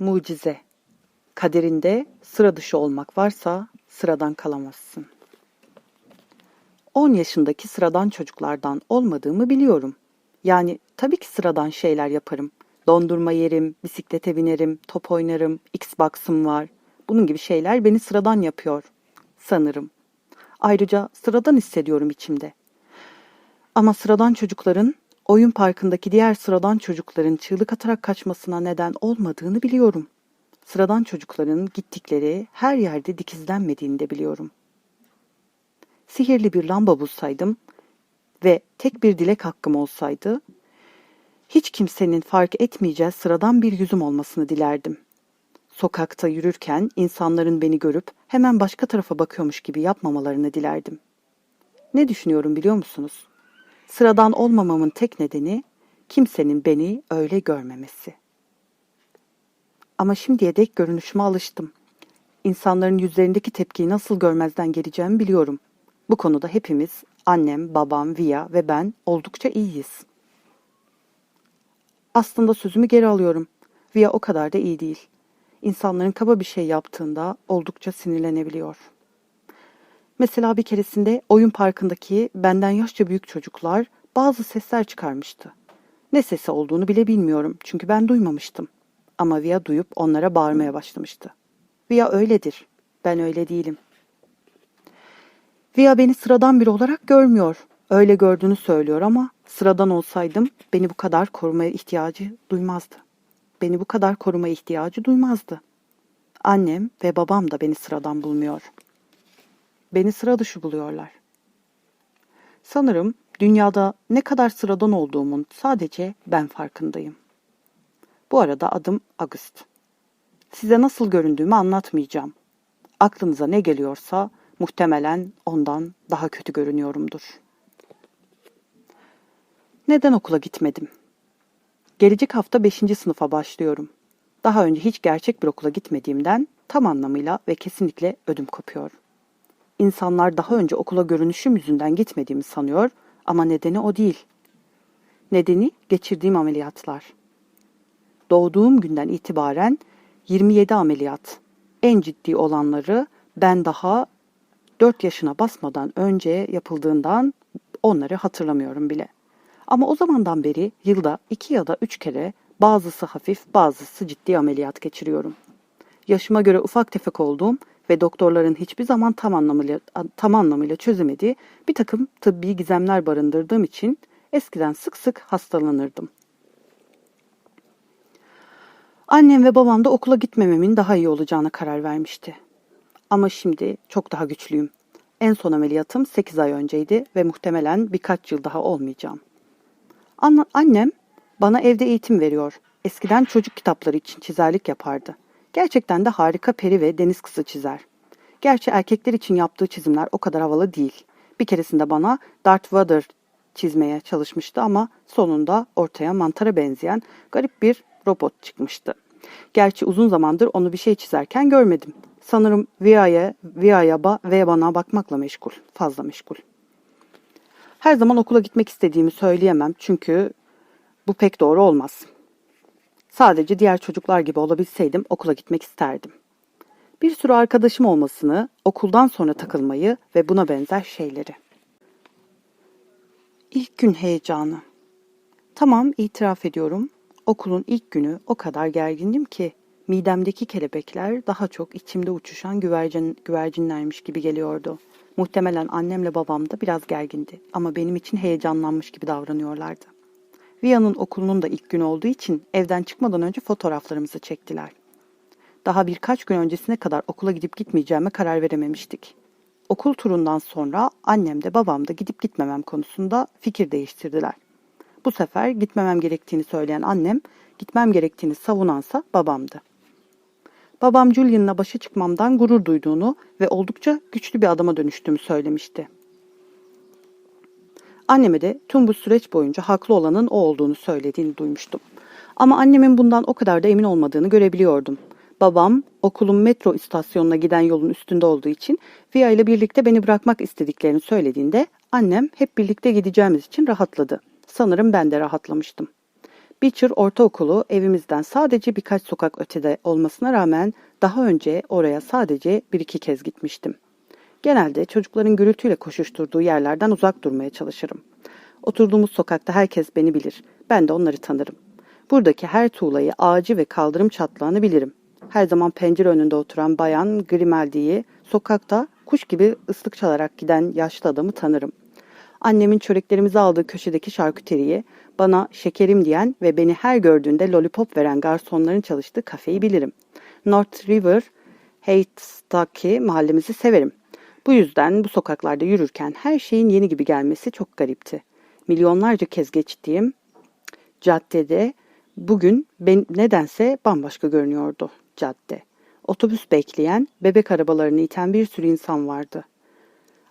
Mucize. Kaderinde sıra dışı olmak varsa sıradan kalamazsın. 10 yaşındaki sıradan çocuklardan olmadığımı biliyorum. Yani tabii ki sıradan şeyler yaparım. Dondurma yerim, bisiklete binerim, top oynarım, Xbox'ım var. Bunun gibi şeyler beni sıradan yapıyor. Sanırım. Ayrıca sıradan hissediyorum içimde. Ama sıradan çocukların oyun parkındaki diğer sıradan çocukların çığlık atarak kaçmasına neden olmadığını biliyorum. Sıradan çocukların gittikleri her yerde dikizlenmediğini de biliyorum. Sihirli bir lamba bulsaydım ve tek bir dilek hakkım olsaydı, hiç kimsenin fark etmeyeceği sıradan bir yüzüm olmasını dilerdim. Sokakta yürürken insanların beni görüp hemen başka tarafa bakıyormuş gibi yapmamalarını dilerdim. Ne düşünüyorum biliyor musunuz? Sıradan olmamamın tek nedeni kimsenin beni öyle görmemesi. Ama şimdiye dek görünüşüme alıştım. İnsanların yüzlerindeki tepkiyi nasıl görmezden geleceğimi biliyorum. Bu konuda hepimiz, annem, babam, Via ve ben oldukça iyiyiz. Aslında sözümü geri alıyorum. Via o kadar da iyi değil. İnsanların kaba bir şey yaptığında oldukça sinirlenebiliyor. Mesela bir keresinde oyun parkındaki benden yaşça büyük çocuklar bazı sesler çıkarmıştı. Ne sesi olduğunu bile bilmiyorum çünkü ben duymamıştım. Ama Via duyup onlara bağırmaya başlamıştı. Via öyledir. Ben öyle değilim. Via beni sıradan biri olarak görmüyor. Öyle gördüğünü söylüyor ama sıradan olsaydım beni bu kadar korumaya ihtiyacı duymazdı. Beni bu kadar korumaya ihtiyacı duymazdı. Annem ve babam da beni sıradan bulmuyor. Beni sıra dışı buluyorlar. Sanırım dünyada ne kadar sıradan olduğumun sadece ben farkındayım. Bu arada adım August. Size nasıl göründüğümü anlatmayacağım. Aklınıza ne geliyorsa muhtemelen ondan daha kötü görünüyorumdur. Neden okula gitmedim? Gelecek hafta 5. sınıfa başlıyorum. Daha önce hiç gerçek bir okula gitmediğimden tam anlamıyla ve kesinlikle ödüm kopuyor. İnsanlar daha önce okula görünüşüm yüzünden gitmediğimi sanıyor ama nedeni o değil. Nedeni geçirdiğim ameliyatlar. Doğduğum günden itibaren 27 ameliyat. En ciddi olanları ben daha 4 yaşına basmadan önce yapıldığından onları hatırlamıyorum bile. Ama o zamandan beri yılda 2 ya da 3 kere bazısı hafif bazısı ciddi ameliyat geçiriyorum. Yaşıma göre ufak tefek olduğum ve doktorların hiçbir zaman tam anlamıyla, tam anlamıyla çözemediği bir takım tıbbi gizemler barındırdığım için eskiden sık sık hastalanırdım. Annem ve babam da okula gitmememin daha iyi olacağına karar vermişti. Ama şimdi çok daha güçlüyüm. En son ameliyatım 8 ay önceydi ve muhtemelen birkaç yıl daha olmayacağım. Anna, annem bana evde eğitim veriyor. Eskiden çocuk kitapları için çizerlik yapardı. Gerçekten de harika peri ve deniz kızı çizer. Gerçi erkekler için yaptığı çizimler o kadar havalı değil. Bir keresinde bana Darth Vader çizmeye çalışmıştı ama sonunda ortaya mantara benzeyen garip bir robot çıkmıştı. Gerçi uzun zamandır onu bir şey çizerken görmedim. Sanırım Via'ya, Via'ya ba ve bana bakmakla meşgul, fazla meşgul. Her zaman okula gitmek istediğimi söyleyemem çünkü bu pek doğru olmaz. Sadece diğer çocuklar gibi olabilseydim okula gitmek isterdim. Bir sürü arkadaşım olmasını, okuldan sonra takılmayı ve buna benzer şeyleri. İlk gün heyecanı. Tamam itiraf ediyorum. Okulun ilk günü o kadar gergindim ki midemdeki kelebekler daha çok içimde uçuşan güvercin, güvercinlermiş gibi geliyordu. Muhtemelen annemle babam da biraz gergindi ama benim için heyecanlanmış gibi davranıyorlardı. Via'nın okulunun da ilk günü olduğu için evden çıkmadan önce fotoğraflarımızı çektiler. Daha birkaç gün öncesine kadar okula gidip gitmeyeceğime karar verememiştik. Okul turundan sonra annem de babam da gidip gitmemem konusunda fikir değiştirdiler. Bu sefer gitmemem gerektiğini söyleyen annem, gitmem gerektiğini savunansa babamdı. Babam Julian'la başa çıkmamdan gurur duyduğunu ve oldukça güçlü bir adama dönüştüğümü söylemişti. Anneme de tüm bu süreç boyunca haklı olanın o olduğunu söylediğini duymuştum. Ama annemin bundan o kadar da emin olmadığını görebiliyordum. Babam okulun metro istasyonuna giden yolun üstünde olduğu için Via ile birlikte beni bırakmak istediklerini söylediğinde annem hep birlikte gideceğimiz için rahatladı. Sanırım ben de rahatlamıştım. Beecher Ortaokulu evimizden sadece birkaç sokak ötede olmasına rağmen daha önce oraya sadece bir iki kez gitmiştim. Genelde çocukların gürültüyle koşuşturduğu yerlerden uzak durmaya çalışırım. Oturduğumuz sokakta herkes beni bilir. Ben de onları tanırım. Buradaki her tuğlayı, ağacı ve kaldırım çatlağını bilirim. Her zaman pencere önünde oturan bayan Grimaldi'yi, sokakta kuş gibi ıslık çalarak giden yaşlı adamı tanırım. Annemin çöreklerimizi aldığı köşedeki şarküteriyi, bana şekerim diyen ve beni her gördüğünde lollipop veren garsonların çalıştığı kafeyi bilirim. North River Heights'taki mahallemizi severim. Bu yüzden bu sokaklarda yürürken her şeyin yeni gibi gelmesi çok garipti. Milyonlarca kez geçtiğim caddede bugün ben nedense bambaşka görünüyordu cadde. Otobüs bekleyen, bebek arabalarını iten bir sürü insan vardı.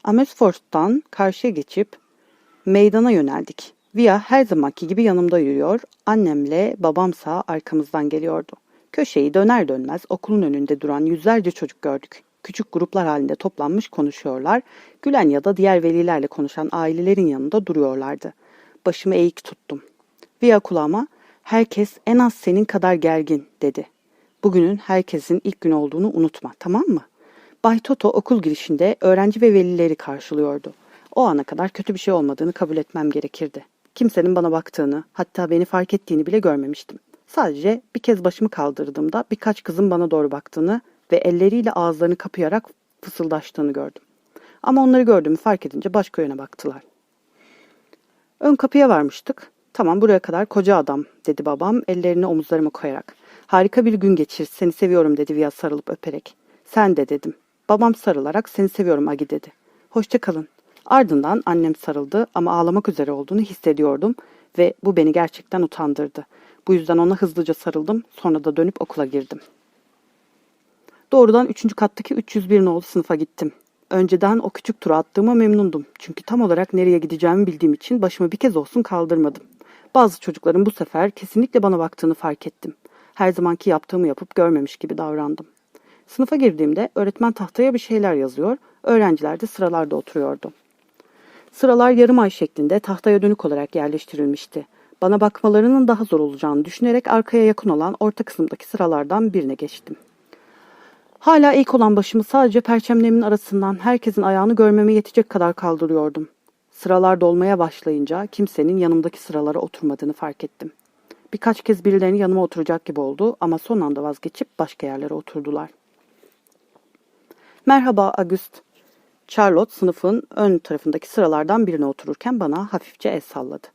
Amersfoort'tan karşıya geçip meydana yöneldik. Via her zamanki gibi yanımda yürüyor, annemle babamsa arkamızdan geliyordu. Köşeyi döner dönmez okulun önünde duran yüzlerce çocuk gördük. Küçük gruplar halinde toplanmış konuşuyorlar, gülen ya da diğer velilerle konuşan ailelerin yanında duruyorlardı. Başımı eğik tuttum. Via kulağıma, herkes en az senin kadar gergin dedi. Bugünün herkesin ilk gün olduğunu unutma, tamam mı? Bay Toto okul girişinde öğrenci ve velileri karşılıyordu. O ana kadar kötü bir şey olmadığını kabul etmem gerekirdi. Kimsenin bana baktığını, hatta beni fark ettiğini bile görmemiştim. Sadece bir kez başımı kaldırdığımda birkaç kızın bana doğru baktığını ve elleriyle ağızlarını kapayarak fısıldaştığını gördüm. Ama onları gördüğümü fark edince başka yöne baktılar. Ön kapıya varmıştık. Tamam buraya kadar koca adam dedi babam ellerini omuzlarıma koyarak. Harika bir gün geçir seni seviyorum dedi Via sarılıp öperek. Sen de dedim. Babam sarılarak seni seviyorum Agi dedi. Hoşça kalın. Ardından annem sarıldı ama ağlamak üzere olduğunu hissediyordum ve bu beni gerçekten utandırdı. Bu yüzden ona hızlıca sarıldım sonra da dönüp okula girdim. Doğrudan 3. kattaki 301 nolu sınıfa gittim. Önceden o küçük tura attığıma memnundum. Çünkü tam olarak nereye gideceğimi bildiğim için başımı bir kez olsun kaldırmadım. Bazı çocukların bu sefer kesinlikle bana baktığını fark ettim. Her zamanki yaptığımı yapıp görmemiş gibi davrandım. Sınıfa girdiğimde öğretmen tahtaya bir şeyler yazıyor, öğrenciler de sıralarda oturuyordu. Sıralar yarım ay şeklinde tahtaya dönük olarak yerleştirilmişti. Bana bakmalarının daha zor olacağını düşünerek arkaya yakın olan orta kısımdaki sıralardan birine geçtim. Hala ilk olan başımı sadece perçemlerimin arasından herkesin ayağını görmeme yetecek kadar kaldırıyordum. Sıralar dolmaya başlayınca kimsenin yanımdaki sıralara oturmadığını fark ettim. Birkaç kez birilerini yanıma oturacak gibi oldu ama son anda vazgeçip başka yerlere oturdular. Merhaba Agust. Charlotte sınıfın ön tarafındaki sıralardan birine otururken bana hafifçe el salladı.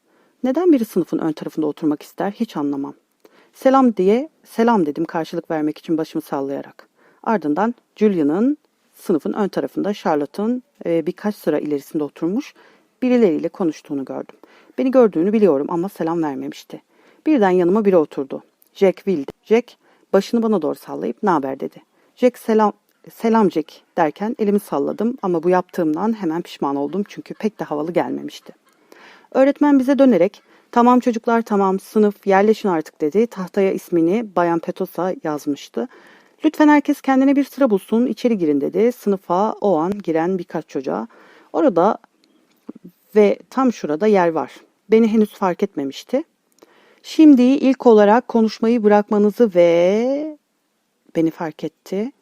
Neden biri sınıfın ön tarafında oturmak ister hiç anlamam. Selam diye selam dedim karşılık vermek için başımı sallayarak. Ardından Julia'nın sınıfın ön tarafında Charlotte'un e, birkaç sıra ilerisinde oturmuş birileriyle konuştuğunu gördüm. Beni gördüğünü biliyorum ama selam vermemişti. Birden yanıma biri oturdu. Jack Wild. Jack başını bana doğru sallayıp ne haber dedi. Jack selam selam Jack derken elimi salladım ama bu yaptığımdan hemen pişman oldum çünkü pek de havalı gelmemişti. Öğretmen bize dönerek tamam çocuklar tamam sınıf yerleşin artık dedi. Tahtaya ismini Bayan Petosa yazmıştı. Lütfen herkes kendine bir sıra bulsun içeri girin dedi. Sınıfa o an giren birkaç çocuğa. Orada ve tam şurada yer var. Beni henüz fark etmemişti. Şimdi ilk olarak konuşmayı bırakmanızı ve beni fark etti.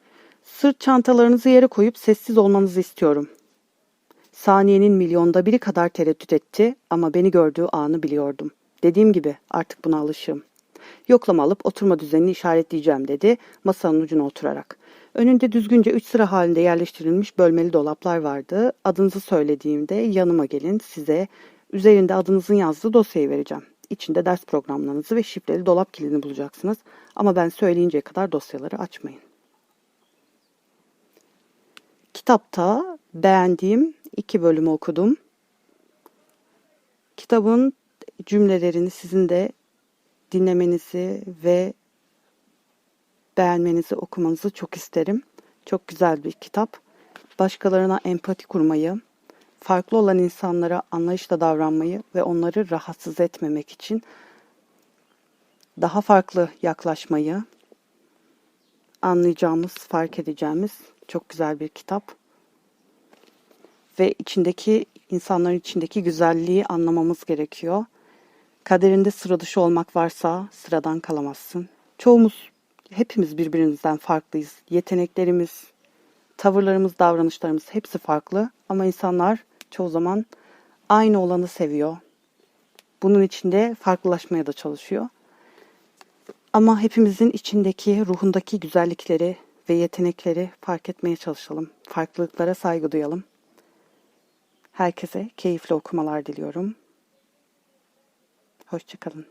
Sırt çantalarınızı yere koyup sessiz olmanızı istiyorum. Saniyenin milyonda biri kadar tereddüt etti ama beni gördüğü anı biliyordum. Dediğim gibi artık buna alışığım. Yoklama alıp oturma düzenini işaretleyeceğim dedi masanın ucuna oturarak. Önünde düzgünce üç sıra halinde yerleştirilmiş bölmeli dolaplar vardı. Adınızı söylediğimde yanıma gelin size üzerinde adınızın yazdığı dosyayı vereceğim. İçinde ders programlarınızı ve şifreli dolap kilidini bulacaksınız. Ama ben söyleyinceye kadar dosyaları açmayın. Kitapta beğendiğim iki bölümü okudum. Kitabın cümlelerini sizin de dinlemenizi ve beğenmenizi, okumanızı çok isterim. Çok güzel bir kitap. Başkalarına empati kurmayı, farklı olan insanlara anlayışla davranmayı ve onları rahatsız etmemek için daha farklı yaklaşmayı anlayacağımız, fark edeceğimiz çok güzel bir kitap. Ve içindeki insanların içindeki güzelliği anlamamız gerekiyor. Kaderinde sıra dışı olmak varsa sıradan kalamazsın. Çoğumuz, hepimiz birbirimizden farklıyız. Yeteneklerimiz, tavırlarımız, davranışlarımız hepsi farklı. Ama insanlar çoğu zaman aynı olanı seviyor. Bunun içinde farklılaşmaya da çalışıyor. Ama hepimizin içindeki, ruhundaki güzellikleri ve yetenekleri fark etmeye çalışalım. Farklılıklara saygı duyalım. Herkese keyifli okumalar diliyorum. Hoşçakalın.